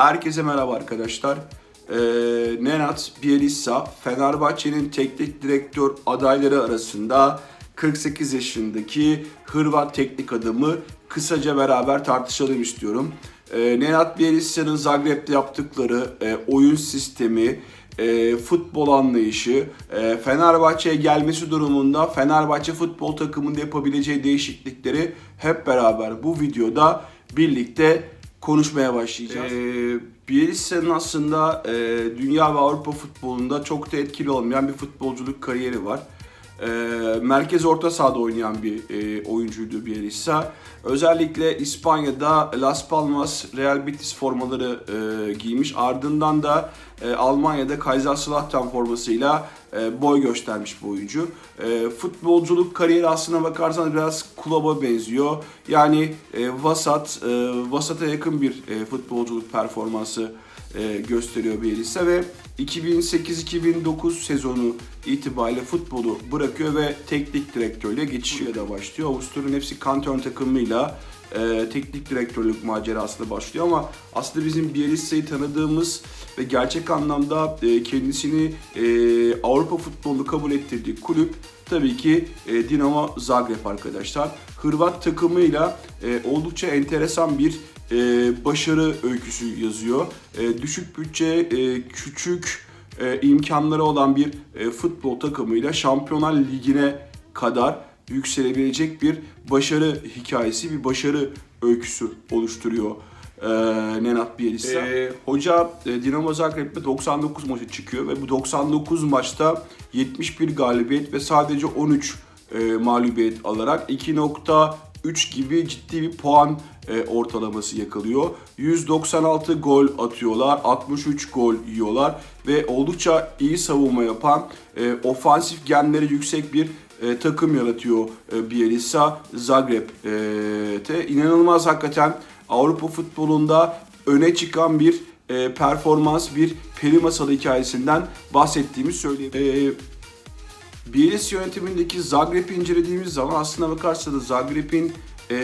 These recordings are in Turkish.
Herkese merhaba arkadaşlar. Ee, Nenad Bielitsa, Fenerbahçe'nin teknik direktör adayları arasında 48 yaşındaki Hırvat teknik adamı kısaca beraber tartışalım istiyorum. Ee, Nenad Bielitsa'nın Zagreb'de yaptıkları e, oyun sistemi, e, futbol anlayışı, e, Fenerbahçe'ye gelmesi durumunda Fenerbahçe futbol takımında yapabileceği değişiklikleri hep beraber bu videoda birlikte konuşmaya başlayacağız. Ee, Bielitsa'nın aslında e, dünya ve Avrupa futbolunda çok da etkili olmayan bir futbolculuk kariyeri var. E, merkez orta sahada oynayan bir e, oyuncuydu Bielitsa. Özellikle İspanya'da Las Palmas, Real Betis formaları e, giymiş. Ardından da e, Almanya'da Kaiserslautern formasıyla e, boy göstermiş bu oyuncu. E, futbolculuk kariyeri aslına bakarsanız biraz kulübe benziyor. Yani e, vasat, e, vasata yakın bir e, futbolculuk performansı e, gösteriyor Bielitsa ve 2008-2009 sezonu itibariyle futbolu bırakıyor ve teknik direktörlüğe geçişiyle de başlıyor. Avusturya'nın FC Kanton takımıyla e, teknik direktörlük macerasına başlıyor ama aslında bizim Bielitsa'yı tanıdığımız ve gerçek anlamda e, kendisini e, Avrupa futbolunu kabul ettirdiği kulüp tabii ki e, Dinamo Zagreb arkadaşlar. Hırvat takımıyla e, oldukça enteresan bir e, başarı öyküsü yazıyor. E, düşük bütçe, e, küçük e, imkanları olan bir e, futbol takımıyla Şampiyonlar Ligi'ne kadar yükselebilecek bir başarı hikayesi, bir başarı öyküsü oluşturuyor e, Nenad Bielitsa. E, hoca e, Dinamo Zagreb'de 99 maçı çıkıyor ve bu 99 maçta 71 galibiyet ve sadece 13 e, mağlubiyet alarak 2.3 gibi ciddi bir puan e, ortalaması yakalıyor. 196 gol atıyorlar, 63 gol yiyorlar ve oldukça iyi savunma yapan, e, ofansif genleri yüksek bir e, takım yaratıyor e, Bielitsa Zagreb'te. İnanılmaz hakikaten Avrupa futbolunda öne çıkan bir e, performans, bir peri masalı hikayesinden bahsettiğimi söyleyeyim. E, Bielitsa yönetimindeki Zagreb'i incelediğimiz zaman aslına bakarsanız Zagreb'in e,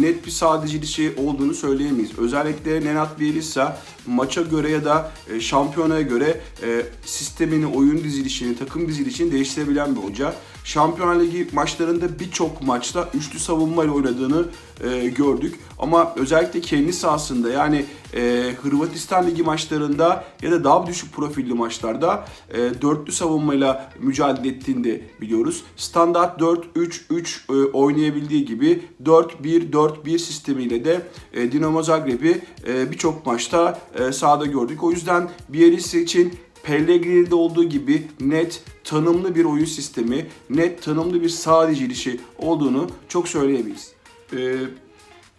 net bir sadece şey olduğunu söyleyemeyiz. Özellikle Nenad Bielitsa maça göre ya da e, şampiyonaya göre e, sistemini, oyun dizilişini, takım dizilişini değiştirebilen bir hoca. Şampiyonlar Ligi maçlarında birçok maçta üçlü savunmayla oynadığını e, gördük. Ama özellikle kendi sahasında yani e, Hırvatistan Ligi maçlarında ya da daha düşük profilli maçlarda e, dörtlü savunmayla mücadele ettiğini de biliyoruz. Standart 4-3-3 e, oynayabildiği gibi 4-1-4-1 sistemiyle de e, Dinamo Zagreb'i e, birçok maçta e, sahada gördük. O yüzden Bielitsa için Pellegrini'de olduğu gibi net, tanımlı bir oyun sistemi, net, tanımlı bir sağ dizilişi olduğunu çok söyleyemeyiz. Ee,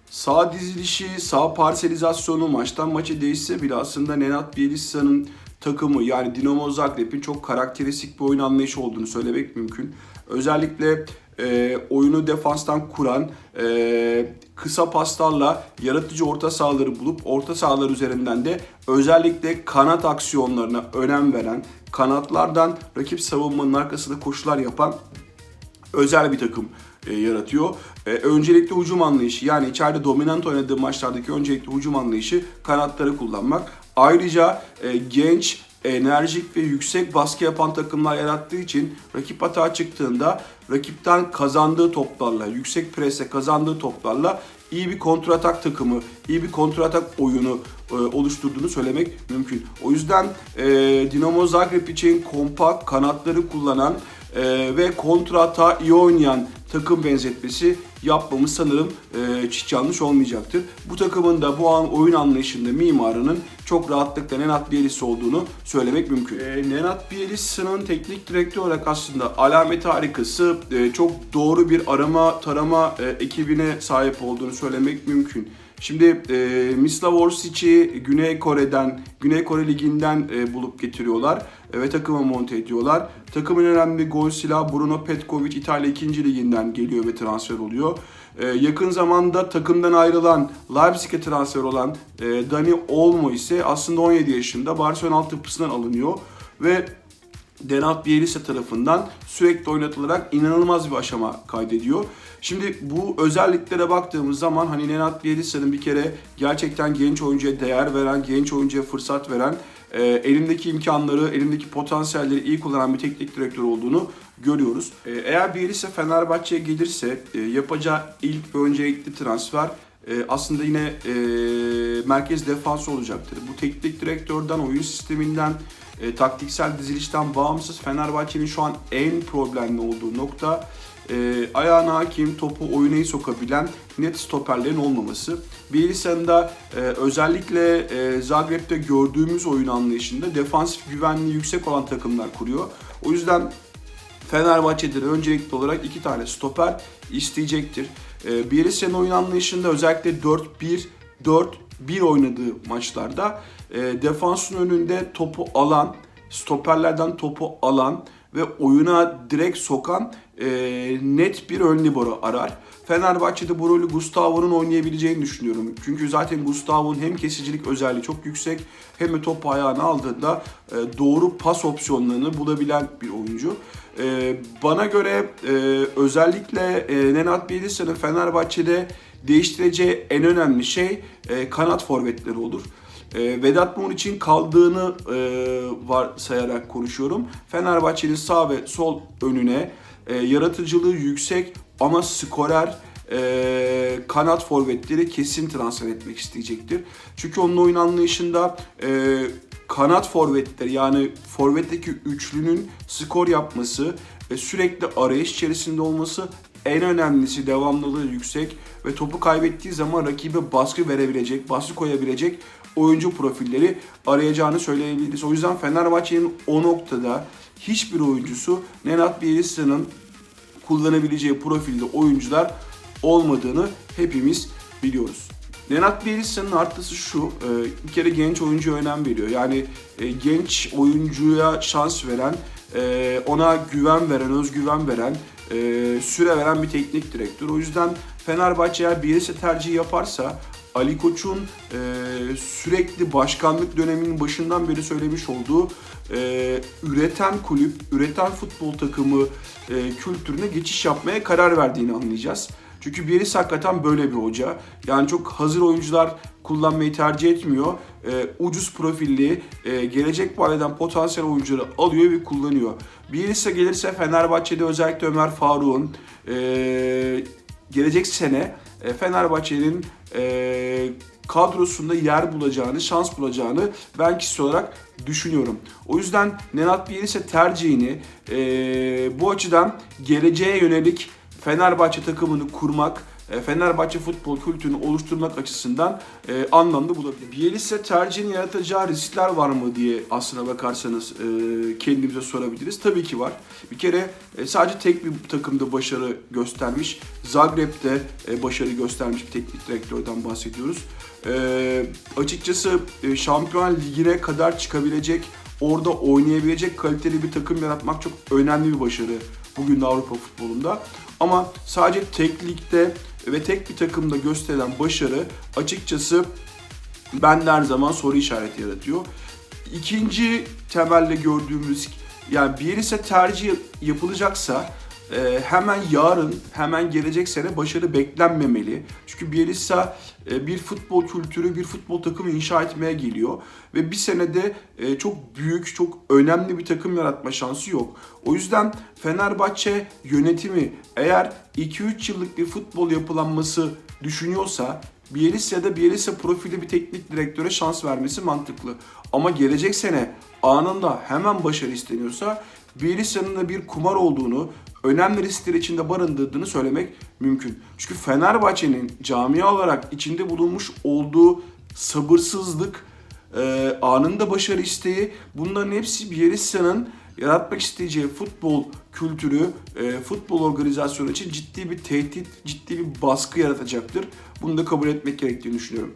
sağ dizilişi, sağ parselizasyonu maçtan maça değişse bile aslında Nenad Bielitsa'nın takımı yani Dinamo Zagreb'in çok karakteristik bir oyun anlayışı olduğunu söylemek mümkün. Özellikle e, oyunu defanstan kuran, e, kısa paslarla yaratıcı orta sahaları bulup orta sahalar üzerinden de özellikle kanat aksiyonlarına önem veren, kanatlardan rakip savunmanın arkasında koşular yapan özel bir takım e, yaratıyor. E, öncelikle hücum anlayışı yani içeride dominant oynadığı maçlardaki öncelikle hücum anlayışı kanatları kullanmak. Ayrıca e, genç, enerjik ve yüksek baskı yapan takımlar yarattığı için rakip hata çıktığında rakipten kazandığı toplarla, yüksek prese kazandığı toplarla iyi bir kontratak takımı, iyi bir kontratak oyunu e, oluşturduğunu söylemek mümkün. O yüzden e, Dinamo Zagreb için kompakt kanatları kullanan e, ve kontrata iyi oynayan takım benzetmesi yapmamız sanırım e, hiç yanlış olmayacaktır. Bu takımın da bu an oyun anlayışında mimarının çok rahatlıkla Nenad Bielitsa olduğunu söylemek mümkün. E, Nenad Bielitsa'nın teknik direktör olarak aslında alamet harikası e, çok doğru bir arama tarama e, ekibine sahip olduğunu söylemek mümkün. Şimdi e, Mislav Orsic'i Güney Kore'den, Güney Kore Ligi'nden e, bulup getiriyorlar e, ve takıma monte ediyorlar. Takımın önemli gol silahı Bruno Petkovic İtalya 2. Ligi'nden geliyor ve transfer oluyor. E, yakın zamanda takımdan ayrılan, Leipzig'e transfer olan e, Dani Olmo ise aslında 17 yaşında Barcelona altyapısından alınıyor ve Denat Bielsa tarafından sürekli oynatılarak inanılmaz bir aşama kaydediyor. Şimdi bu özelliklere baktığımız zaman hani Nenad Bielitsa'nın bir kere gerçekten genç oyuncuya değer veren, genç oyuncuya fırsat veren, e, elindeki imkanları, elindeki potansiyelleri iyi kullanan bir teknik direktör olduğunu görüyoruz. E, eğer Bielitsa Fenerbahçe'ye gelirse e, yapacağı ilk ve öncelikli transfer e, aslında yine e, merkez defans olacaktır. Bu teknik direktörden, oyun sisteminden, e, taktiksel dizilişten bağımsız Fenerbahçe'nin şu an en problemli olduğu nokta e, ayağına hakim, topu oyuna sokabilen net stoperlerin olmaması. Bielitsa'nın da e, özellikle e, Zagreb'de gördüğümüz oyun anlayışında defansif güvenliği yüksek olan takımlar kuruyor. O yüzden Fenerbahçe'de de öncelikli olarak iki tane stoper isteyecektir. E, Bielitsa'nın oyun anlayışında özellikle 4-1-4-1 oynadığı maçlarda e, defansın önünde topu alan, stoperlerden topu alan ve oyuna direkt sokan e, net bir ön libero arar. Fenerbahçe'de bu rolü Gustavo'nun oynayabileceğini düşünüyorum. Çünkü zaten Gustavo'nun hem kesicilik özelliği çok yüksek hem de topu ayağına aldığında e, doğru pas opsiyonlarını bulabilen bir oyuncu. E, bana göre e, özellikle e, Nenad Bielitsa'nın Fenerbahçe'de değiştireceği en önemli şey e, kanat forvetleri olur. E, Vedat Muriç'in kaldığını e, varsayarak konuşuyorum. Fenerbahçe'nin sağ ve sol önüne e, yaratıcılığı yüksek ama skorer e, kanat forvetleri kesin transfer etmek isteyecektir. Çünkü onun oyun anlayışında e, kanat forvetleri yani forvetteki üçlünün skor yapması ve sürekli arayış içerisinde olması en önemlisi devamlılığı yüksek ve topu kaybettiği zaman rakibe baskı verebilecek, baskı koyabilecek oyuncu profilleri arayacağını söyleyebiliriz. O yüzden Fenerbahçe'nin o noktada hiçbir oyuncusu Nenad Bielitsa'nın kullanabileceği profilde oyuncular olmadığını hepimiz biliyoruz. Nenad Bielitsa'nın artısı şu, e, bir kere genç oyuncuya önem veriyor. Yani e, genç oyuncuya şans veren, e, ona güven veren, özgüven veren, süre veren bir teknik direktör. O yüzden Fenerbahçe eğer Bielitsa tercihi yaparsa Ali Koç'un e, sürekli başkanlık döneminin başından beri söylemiş olduğu e, üreten kulüp, üreten futbol takımı e, kültürüne geçiş yapmaya karar verdiğini anlayacağız. Çünkü Bielitsa hakikaten böyle bir hoca. Yani çok hazır oyuncular kullanmayı tercih etmiyor. E, ucuz profilli, e, gelecek vadeden potansiyel oyuncuları alıyor ve kullanıyor. Bielitsa gelirse Fenerbahçe'de özellikle Ömer Faruk'un e, gelecek sene e, Fenerbahçe'nin e, kadrosunda yer bulacağını, şans bulacağını ben kişisel olarak düşünüyorum. O yüzden Nenad Bielitsa tercihini e, bu açıdan geleceğe yönelik Fenerbahçe takımını kurmak, Fenerbahçe futbol kültürünü oluşturmak açısından e, anlamlı bulabilir. Bielitsa tercihini yaratacağı riskler var mı diye aslına bakarsanız e, kendimize sorabiliriz. Tabii ki var. Bir kere e, sadece tek bir takımda başarı göstermiş. Zagreb'de e, başarı göstermiş bir teknik direktörden bahsediyoruz. E, açıkçası e, Şampiyonlar Ligi'ne kadar çıkabilecek, orada oynayabilecek kaliteli bir takım yaratmak çok önemli bir başarı bugün Avrupa futbolunda. Ama sadece tek ligde ve tek bir takımda gösterilen başarı açıkçası ben her zaman soru işareti yaratıyor. İkinci temelde gördüğüm risk yani bir ise tercih yapılacaksa e, hemen yarın, hemen gelecek sene başarı beklenmemeli. Çünkü Bielitsa e, bir futbol kültürü, bir futbol takımı inşa etmeye geliyor. Ve bir senede e, çok büyük, çok önemli bir takım yaratma şansı yok. O yüzden Fenerbahçe yönetimi eğer 2-3 yıllık bir futbol yapılanması düşünüyorsa Bielitsa ya da Bielitsa profili bir teknik direktöre şans vermesi mantıklı. Ama gelecek sene anında hemen başarı isteniyorsa Bielitsa'nın da bir kumar olduğunu, önemli riskler içinde barındırdığını söylemek mümkün. Çünkü Fenerbahçe'nin camia olarak içinde bulunmuş olduğu sabırsızlık, e, anında başarı isteği bunların hepsi Bielitsa'nın yaratmak isteyeceği futbol kültürü, e, futbol organizasyonu için ciddi bir tehdit, ciddi bir baskı yaratacaktır. Bunu da kabul etmek gerektiğini düşünüyorum.